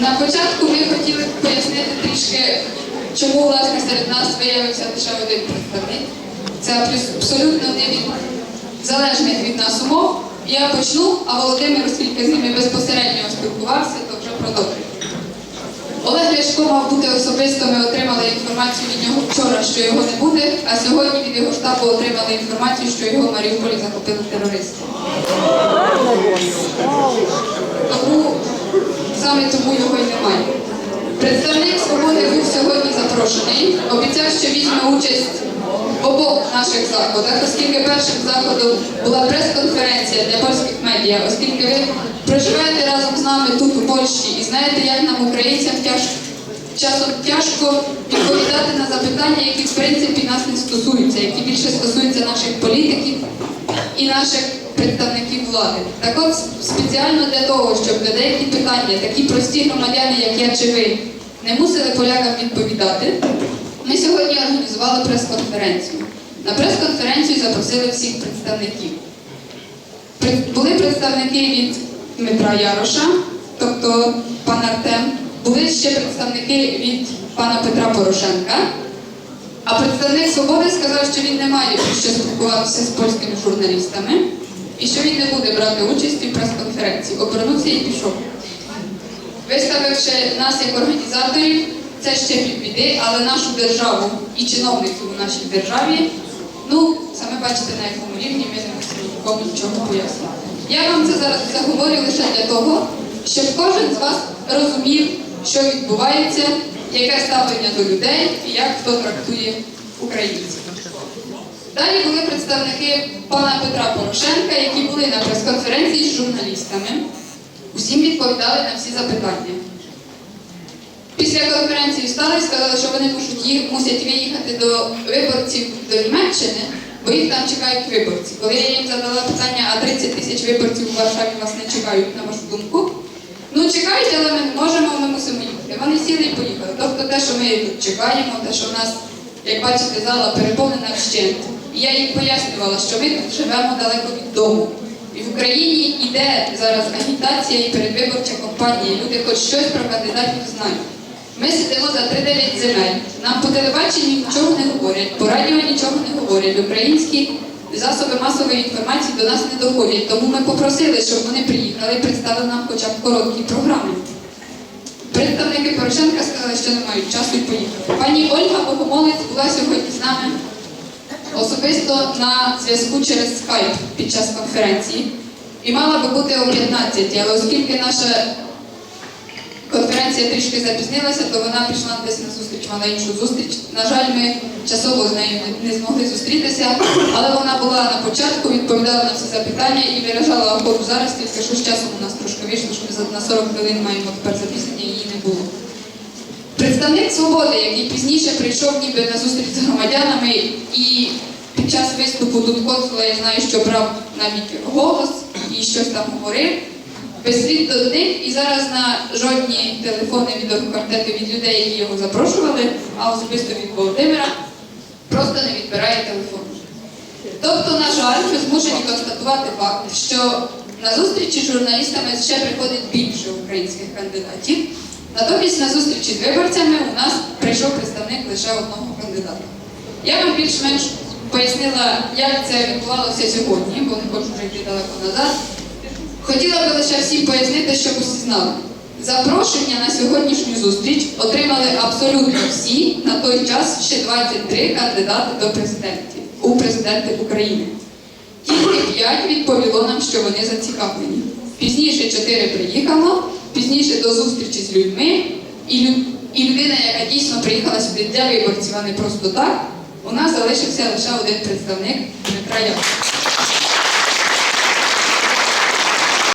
На початку ми хотіли пояснити трішки, чому власне серед нас виявився лише один представник. Це абсолютно не від залежних від нас умов. Я почну, а Володимир, оскільки з ними безпосередньо спілкувався, то вже продовжує. Олег Ляшко мав бути особисто, ми отримали інформацію від нього вчора, що його не буде, а сьогодні від його штабу отримали інформацію, що його в Маріуполі захопили терористи. Тому саме тому його і немає. Представник свободи був сьогодні запрошений. Обіцяв, що візьме участь в обох наших заходах, оскільки першим заходом була прес-конференція для польських медіа, оскільки ви проживаєте разом з нами тут у Польщі і знаєте, як нам, українцям, тяжко. Часом тяжко відповідати на запитання, які в принципі нас не стосуються, які більше стосуються наших політиків і наших представників влади. Так от спеціально для того, щоб на деякі питання такі прості громадяни, як я чи ви, не мусили полякам відповідати, ми сьогодні організували прес-конференцію. На прес-конференцію запросили всіх представників. Були представники від Дмитра Яроша, тобто пан Артем, були ще представники від пана Петра Порошенка. А представник свободи сказав, що він не має що спілкуватися з польськими журналістами і що він не буде брати участь у прес-конференції. Обернувся і пішов. Виставивши нас як організаторів, це ще півбіди, але нашу державу і чиновників у нашій державі, ну, саме бачите, на якому рівні ми не мусимо нікому нічого пояснити. Я вам це зараз заговорю лише для того, щоб кожен з вас розумів, що відбувається, яке ставлення до людей і як хто трактує українців. Далі були представники пана Петра Порошенка, які були на прес-конференції з журналістами. Усім відповідали на всі запитання. Після конференції встали і сказали, що вони мусять виїхати до виборців до Німеччини, бо їх там чекають виборці. Коли я їм задала питання, а 30 тисяч виборців у Варшаві вас не чекають, на вашу думку. Ну, чекають, але ми не можемо, ми мусимо їхати. Вони сіли і поїхали. Тобто те, що ми тут чекаємо, те, що в нас, як бачите, зала переповнена вщент. І я їм пояснювала, що ми тут живемо далеко від дому. І в Україні йде зараз агітація і передвиборча кампанія. Люди хоч щось про кандидатів знають. Ми сидимо за 3-9 земель. Нам по телебаченню нічого не говорять, по радіо нічого не говорять. Українські засоби масової інформації до нас не доходять. Тому ми попросили, щоб вони приїхали і представили нам хоча б короткі програми. Представники Порошенка сказали, що не мають часу і поїхали. Пані Ольга Богомолець була сьогодні з нами особисто на зв'язку через скайп під час конференції. І мала би бути о 15, але оскільки наша конференція трішки запізнилася, то вона прийшла десь на зустріч, мала іншу зустріч. На жаль, ми часово з нею не- змогли зустрітися, але вона була на початку, відповідала на всі запитання і виражала охоту зараз, тільки що з часом у нас трошки вийшло, що ми на 40 хвилин маємо тепер запізнення, її не було. Представник свободи, який пізніше прийшов ніби на зустріч з громадянами і під час виступу тут консула, я знаю, що брав навіть голос і щось там говорив. Без до них і зараз на жодні телефони відеоквартети від людей, які його запрошували, а особисто від Володимира, просто не відбирає телефон. Тобто, на жаль, ми змушені констатувати факт, що на зустрічі з журналістами ще приходить більше українських кандидатів. Натомість на зустрічі з виборцями у нас прийшов представник лише одного кандидата. Я вам більш-менш пояснила, як це відбувалося сьогодні, бо не хочу вже йти далеко назад. Хотіла би лише всім пояснити, щоб усі знали. Запрошення на сьогоднішню зустріч отримали абсолютно всі на той час ще 23 кандидати до президентів у президенти України. Тільки 5 відповіло нам, що вони зацікавлені. Пізніше 4 приїхало, пізніше до зустрічі з людьми, і, і людина, яка дійсно приїхала сюди для виборців, а не просто так, у нас залишився лише один представник Дмитра Яковлева.